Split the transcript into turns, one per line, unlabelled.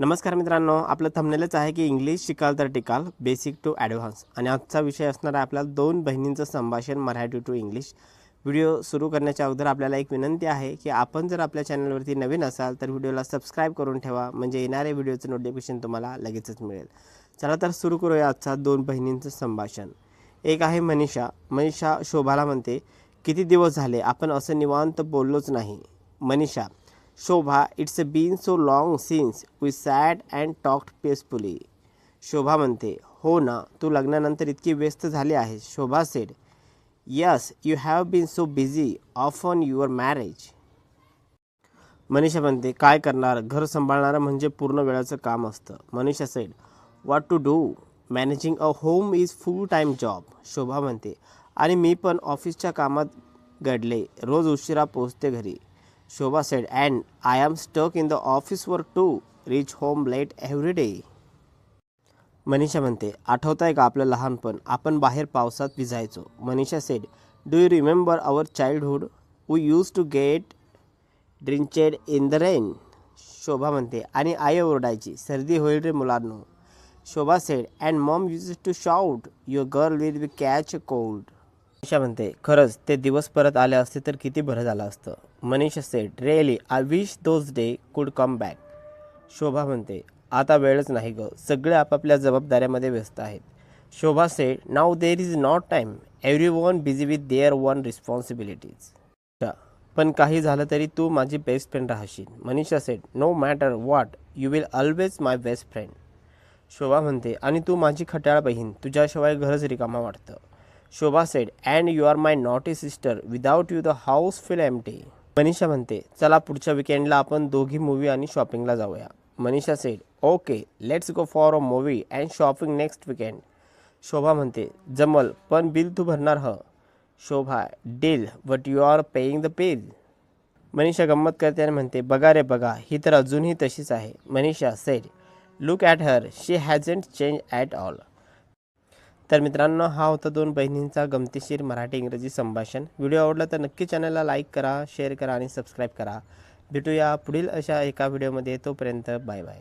नमस्कार मित्रांनो आपलं थंबनेलच आहे की इंग्लिश शिकाल तर टिकाल बेसिक टू ॲडव्हान्स आणि आजचा विषय असणार आहे आपल्या दोन बहिणींचं संभाषण मराठी टू इंग्लिश व्हिडिओ सुरू करण्याच्या अगोदर आपल्याला एक विनंती आहे की आपण जर आपल्या चॅनलवरती नवीन असाल तर व्हिडिओला सबस्क्राईब करून ठेवा म्हणजे येणाऱ्या व्हिडिओचं नोटिफिकेशन तुम्हाला लगेचच मिळेल. चला तर सुरू करूया आजचा दोन बहिणींचं संभाषण. एक आहे मनीषा. मनीषा शोभाला म्हणते किती दिवस झाले? आपण असं निवांत बोललोच नाही. Manisha Shobha it's been so long since we sat and talked peacefully Shobha म्हणते हो ना तू लग्नानंतर इतकी व्यस्त झाली आहेस Shobha said yes you have been so busy off on your marriage Manisha म्हणते काय करणार? घर सांभाळणारं म्हणजे पूर्ण वेळाचं काम असतं. Manisha said what to do managing a home is full time job Shobha म्हणते आणि मी पण ऑफिसच्या कामात गडले. रोज उशिरा पोचते घरी. Shobha said, and I am stuck in the office वर to reach home late every day Manisha म्हणते आठवत आहे का आपलं लहानपण? आपण बाहेर पावसात भिजायचो. Manisha said do you remember our childhood we use to get drenched in the rain Shobha म्हणते आणि आई ओरडायची सर्दी होईल रे मुलांनो. Shobha said and mom use to shout your girl will be catch cold Manisha म्हणते खरंच ते दिवस परत आले असते तर किती बरं झालं असतं. Manisha said really I wish those day could come back शोभा म्हणते आता वेळच नाही ग. सगळे आपापल्या जबाबदाऱ्यामध्ये व्यस्त आहेत. Shobha said now there is not time every one busy with their one responsibilities पण काही झालं तरी तू माझी बेस्ट फ्रेंड राहशील. Manisha said no matter what you will always my best friend Shobha म्हणते आणि तू माझी खट्याळ बहीण. तुझ्याशिवाय घरच रिकामा वाटतं. Shobha said and you are my naughty sister without you the house feel T Manisha म्हणते चला पुढच्या विकेंडला आपण दोघी मूवी आणि शॉपिंगला जाऊया. Manisha said okay let's go for a movie and shopping next weekend Shobha म्हणते जमल पण बिल तू भरणार ह. Shobha deal but you are paying the bill Manisha गंमत करते आणि म्हणते बघा रे बघा ही तर अजूनही तशीच आहे. Manisha said look at her she hasn't change at all तर मित्रांनो हा होता दोन बहिणींचा गमतीशीर मराठी इंग्रजी संभाषण. व्हिडिओ आवडला तर नक्की चॅनलला लाईक करा शेअर करा आणि सबस्क्राईब करा. भेटूया पुढील अशा एका व्हिडिओमध्ये. तोपर्यंत बाय बाय.